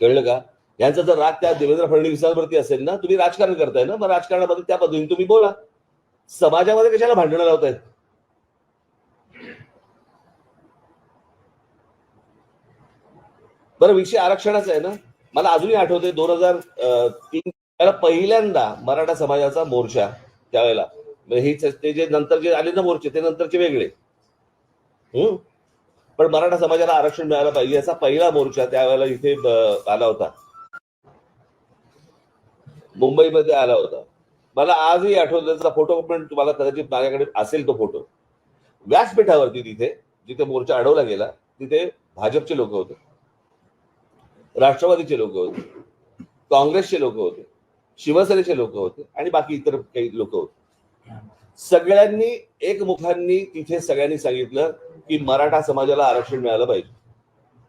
कळलं का? यांचा जर राग त्या देवेंद्र फडणवीसांवरती असेल ना तुम्ही राजकारण करताय ना मग राजकारणाबद्दल त्या पद्धतीने तुम्ही बोला. समाजामध्ये कशाला भांडणं लावतायत? बरं विषय आरक्षणाचा आहे ना. मला अजूनही आठवते दोन हजार तीन त्याला पहिल्यांदा मराठा समाजाचा मोर्चा त्यावेळेला. हे ते जे नंतर जे आले ना मोर्चे ते नंतरचे वेगळे. हम्म पण मराठा समाजाला आरक्षण मिळालं पाहिजे याचा पहिला मोर्चा त्यावेळेला इथे आला होता. मुंबईमध्ये आला होता. मला आजही आठवलं त्याचा फोटो पण तुम्हाला कदाचित माझ्याकडे असेल तो फोटो. व्यासपीठावरती तिथे जिथे मोर्चा अडवला गेला तिथे भाजपचे लोक होते. राष्ट्रवादीचे लोक होते. काँग्रेसचे लोक होते. शिवसेनेचे लोक होते. आणि बाकी इतर काही लोक होते. सगळ्यांनी एकमुखांनी तिथे सगळ्यांनी सांगितलं की मराठा समाजाला आरक्षण मिळालं पाहिजे.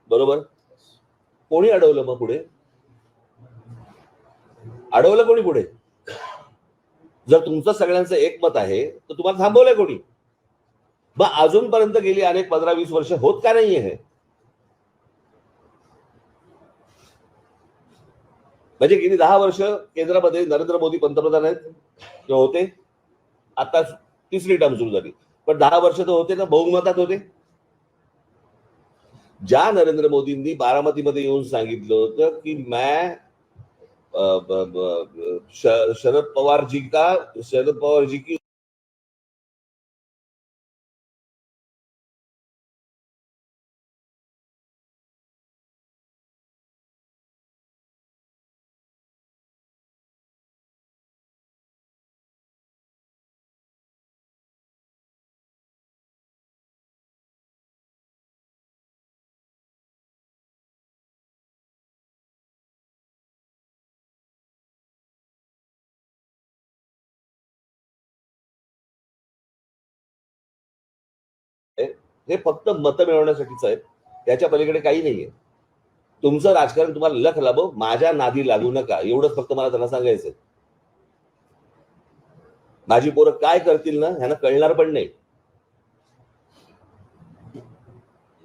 बरोबर? कोणी अडवलं मग पुढे? अडवलं कोणी पुढे? जर तुमचं सगळ्यांचं एकमत आहे तर तुम्हाला थांबवलंय कोणी? मग अजूनपर्यंत गेली अनेक पंधरा वीस वर्ष होत का नाहीये हे? म्हणजे गेली दहा वर्ष केंद्रामध्ये नरेंद्र मोदी पंतप्रधान आहेत किंवा होते? आता तिसरी टर्म सुरू झाली. पण दहा वर्ष तर होते ना बहुमतात होते. ज्या नरेंद्र मोदींनी बारामतीमध्ये येऊन सांगितलं होतं की मैं श- शरद पवार जी का शरद पवार जी की हे फक्त मतं मिळवण्यासाठीच आहे त्याच्या पलीकडे काही नाहीये. तुमचं राजकारण तुम्हाला लख लाभो माझ्या नादी लागू नका. एवढंच फक्त मला त्यांना सांगायचं माझी पोरं काय करतील ना ह्यांना कळणार पण नाही.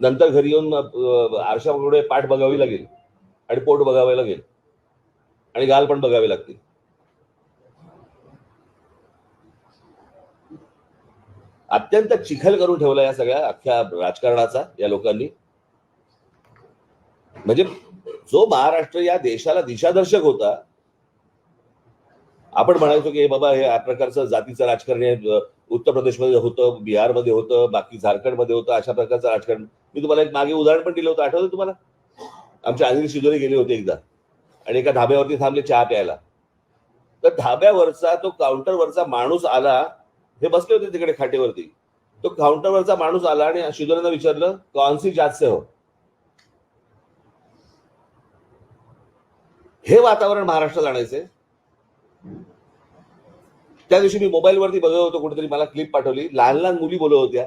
नंतर घरी येऊन आरशापुढे पाठ बघावी लागेल. आणि पोट बघावे लागेल. आणि गाल पण बघावे लागतील. अत्यंत चिखल करून ठेवला या सगळ्या अख्ख्या राजकारणाचा या लोकांनी. म्हणजे जो महाराष्ट्र या देशाला दिशादर्शक होता आपण म्हणायचो की बाबा हे या प्रकारचं जातीचं राजकारण हे उत्तर प्रदेशमध्ये होतं बिहारमध्ये होतं बाकी झारखंडमध्ये होतं अशा प्रकारचं राजकारण. मी तुम्हाला एक मागे उदाहरण पण दिलं होतं. आठवतं तुम्हाला? आमच्या अनिल शिजोरी गेले होते एकदा आणि एका धाब्यावरती थांबले चहा प्यायला. तर धाब्यावरचा तो काउंटरवरचा माणूस आला हे बसले होते तिकडे खाटेवरती. तो काउंटरवरचा माणूस आला आणि शिदोरेंना विचारलं कॉन्सी जात हो? हे वातावरण महाराष्ट्रात आणायचे. त्या दिवशी मी मोबाईलवरती बघत होतो कुठेतरी मला क्लिप पाठवली. लहान लहान मुली बोलत होत्या.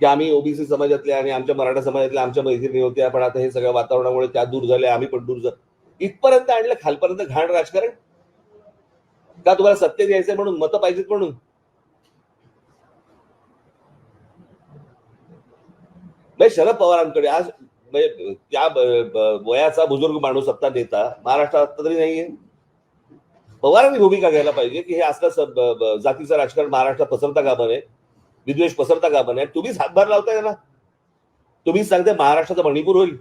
की आम्ही ओबीसी समाजातल्या आणि आमच्या मराठा समाजातल्या आमच्या मैत्रिणी होत्या पण आता हे सगळ्या वातावरणामुळे त्या दूर झाल्या आम्ही पण दूर झालो इथपर्यंत आणलं खालपर्यंत घाण राजकारण. का तुम्हाला सत्य द्यायचंय म्हणून? मतं पाहिजेत म्हणून? नाही शरद पवारांकडे आज म्हणजे त्या वयाचा बुजुर्ग माणूस सत्ता नेता महाराष्ट्रात आता तरी नाहीये. पवारांनी भूमिका घ्यायला पाहिजे की हे असलं जातीचं राजकारण महाराष्ट्रात पसरता कामा नये विद्वेष पसरता कामा नये. तुम्हीच हातभार लावताय ना. तुम्हीच सांगताय महाराष्ट्राचं मणिपूर होईल.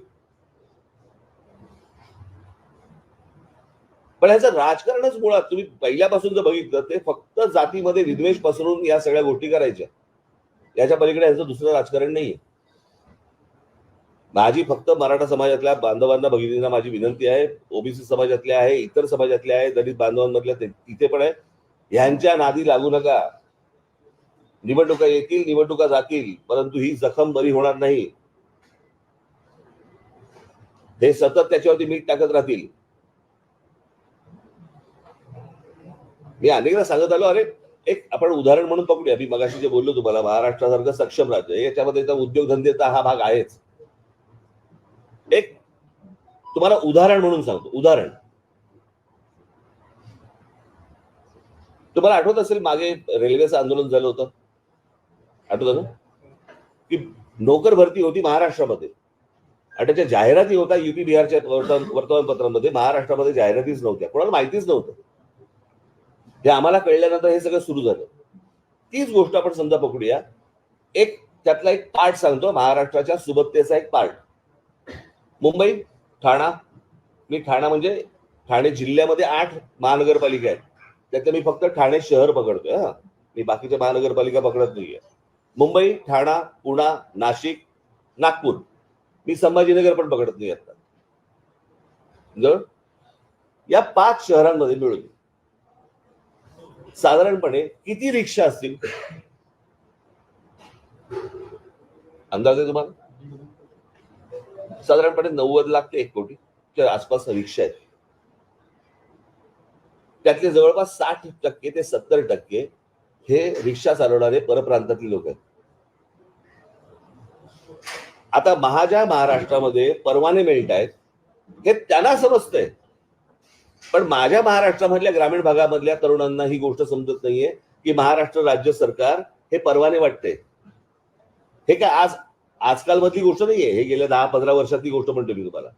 पण ह्याचं राजकारणच मुळात तुम्ही पहिल्यापासून जर बघितलं ते फक्त जातीमध्ये विद्वेष पसरून या सगळ्या गोष्टी करायच्या. याच्या पलीकडे ह्याचं दुसरं राजकारण नाहीये. माझी फक्त मराठा समाजातल्या बांधवांना भगिनींना माझी विनंती आहे ओबीसी समाजातल्या आहे इतर समाजातल्या आहे दलित बांधवांमधल्या तिथे पण आहे. ह्यांच्या नादी लागू नका. निवडणुका येतील निवडणुका जातील परंतु ही जखम बरी होणार नाही. हे सतत त्याच्यावरती मीठ टाकत राहतील. मी अनेकदा सांगत आलो अरे एक आपण उदाहरण म्हणून पकडूया मी मगाशी जे बोललो तुम्हाला महाराष्ट्रासारखं सक्षम राज्य याच्यामध्ये तर उद्योगधंद्याचा हा भाग आहेच. एक तुम्हाला उदाहरण म्हणून सांगतो उदाहरण. तुम्हाला आठवत असेल मागे रेल्वेचं आंदोलन झालं होतं? आठवत ना? की नोकर भरती होती महाराष्ट्रामध्ये. आणि त्याच्या जाहिराती होता युपी बिहारच्या वर्तमान महाराष्ट्रामध्ये जाहिरातीच नव्हत्या. कोणाला माहितीच नव्हतं. हे आम्हाला कळल्यानंतर हे सगळं सुरू झालं. तीच गोष्ट आपण समजा पकडूया. एक त्यातला एक पार्ट सांगतो महाराष्ट्राच्या सुबत्तेचा एक पार्ट मुंबई ठाणा. मी ठाणा म्हणजे ठाणे जिल्ह्यामध्ये आठ महानगरपालिका आहेत. त्यातलं मी फक्त ठाणे शहर पकडतोय हा. मी बाकीच्या महानगरपालिका पकडत नाहीये. मुंबई ठाणा पुणा नाशिक नागपूर. मी संभाजीनगर पण पकडत नाही आता. जर या पाच शहरांमध्ये मिळून साधारणपणे किती रिक्षा असतील? अंदाज आहे तुम्हाला? साधारणपणे नव्वद लाख ते एक कोटी आसपास रिक्षा आहेत. त्यातले जवळपास साठ टक्के ते सत्तर टक्के हे रिक्षा चालवणारे परप्रांतातले लोक आहेत. आता महाज्या महाराष्ट्रामध्ये परवाने मिळत आहेत हे त्यांना समजतंय. पण माझ्या महाराष्ट्रामधल्या ग्रामीण भागामधल्या तरुणांना ही गोष्ट समजत नाहीये की महाराष्ट्र राज्य सरकार हे परवाने वाटते हे काय आज आजकाल मधली गोष्ट नाहीये. हे गेल्या दहा पंधरा वर्षातली गोष्ट म्हणतो मी तुम्हाला.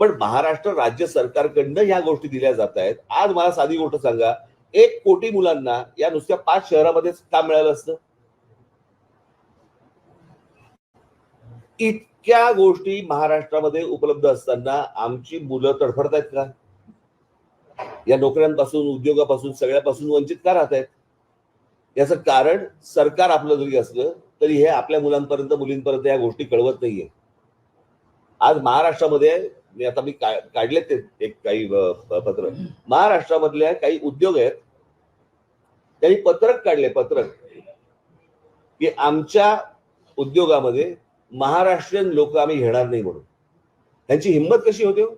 पण महाराष्ट्र राज्य सरकारकडनं ह्या गोष्टी दिल्या जात आहेत. आज मला साधी गोष्ट सांगा. एक कोटी मुलांना या नुसत्या पाच शहरामध्येच काम मिळालं असतं. इतक्या गोष्टी महाराष्ट्रामध्ये उपलब्ध असताना आमची मुलं तडफडतायत का? या नोकऱ्यांपासून उद्योगापासून सगळ्यापासून वंचित का राहत आहेत याचं कारण सरकार आपलं जरी असलं तरी हे आपल्या मुलांपर्यंत मुलींपर्यंत या गोष्टी कळवत नाहीये. आज महाराष्ट्रामध्ये मी आता मी काढलेत ते एक काही पत्र. महाराष्ट्रामधल्या काही उद्योग आहेत त्यांनी पत्रक काढले पत्रक की आमच्या उद्योगामध्ये महाराष्ट्रीयन लोक आम्ही घेणार नाही म्हणून. त्यांची हिंमत कशी होते हो?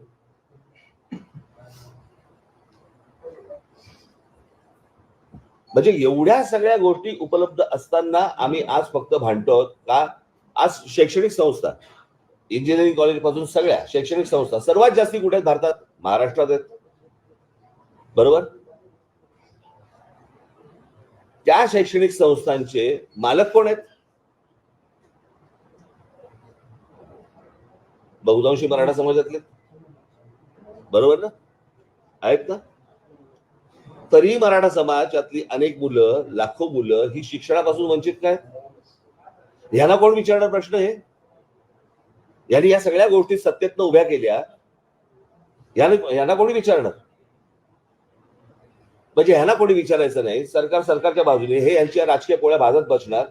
म्हणजे एवढ्या सगळ्या गोष्टी उपलब्ध असताना आम्ही आज फक्त भांडतो आहोत का? आज शैक्षणिक संस्था इंजिनिअरिंग कॉलेजपासून सगळ्या शैक्षणिक संस्था सर्वात जास्ती कुठे आहेत भारतात? महाराष्ट्रात आहेत. बरोबर? त्या शैक्षणिक संस्थांचे मालक कोण आहेत? बहुतांशी मराठा समाजातले बरोबर ना? आहेत ना? तरी मराठा समाजातली अनेक मुलं लाखो मुलं ही शिक्षणापासून वंचित काय? ह्यांना कोण विचारणार प्रश्न हे? यांनी या सगळ्या गोष्टी सत्तेतनं उभ्या केल्या. यांना कोणी विचारणार? म्हणजे ह्यांना कोणी विचारायचं नाही. सरकार सरकारच्या बाजूने. हे यांच्या राजकीय पोळ्या भाजत बसणार.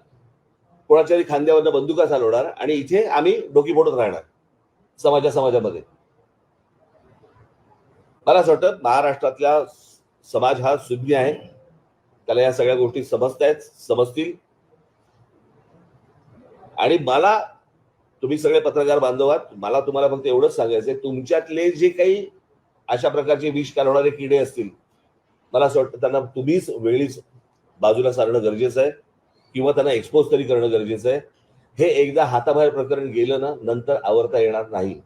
कोणाच्या खांद्यावरनं बंदुका चालवणार. आणि इथे आम्ही डोकी फोडत राहणार. समाजा समाजामध्ये. मला असं वाटतं महाराष्ट्रातल्या समाज हा सुज्ञ आहे. त्याला या सगळ्या गोष्टी समजतायत समजतील. आणि मला तुम्ही सगळे पत्रकार बांधवात मला तुम्हाला फक्त एवढंच सांगायचंय तुमच्यातले जे काही अशा प्रकारचे विष कालवणारे किडे असतील मला असं वाटतं त्यांना तुम्हीच वेळीच बाजूला सारणं गरजेचं आहे किंवा त्यांना एक्सपोज तरी करणं गरजेचं आहे. हे एकदा हाताबाहेर प्रकरण गेलं ना नंतर आवरता येणार नाही.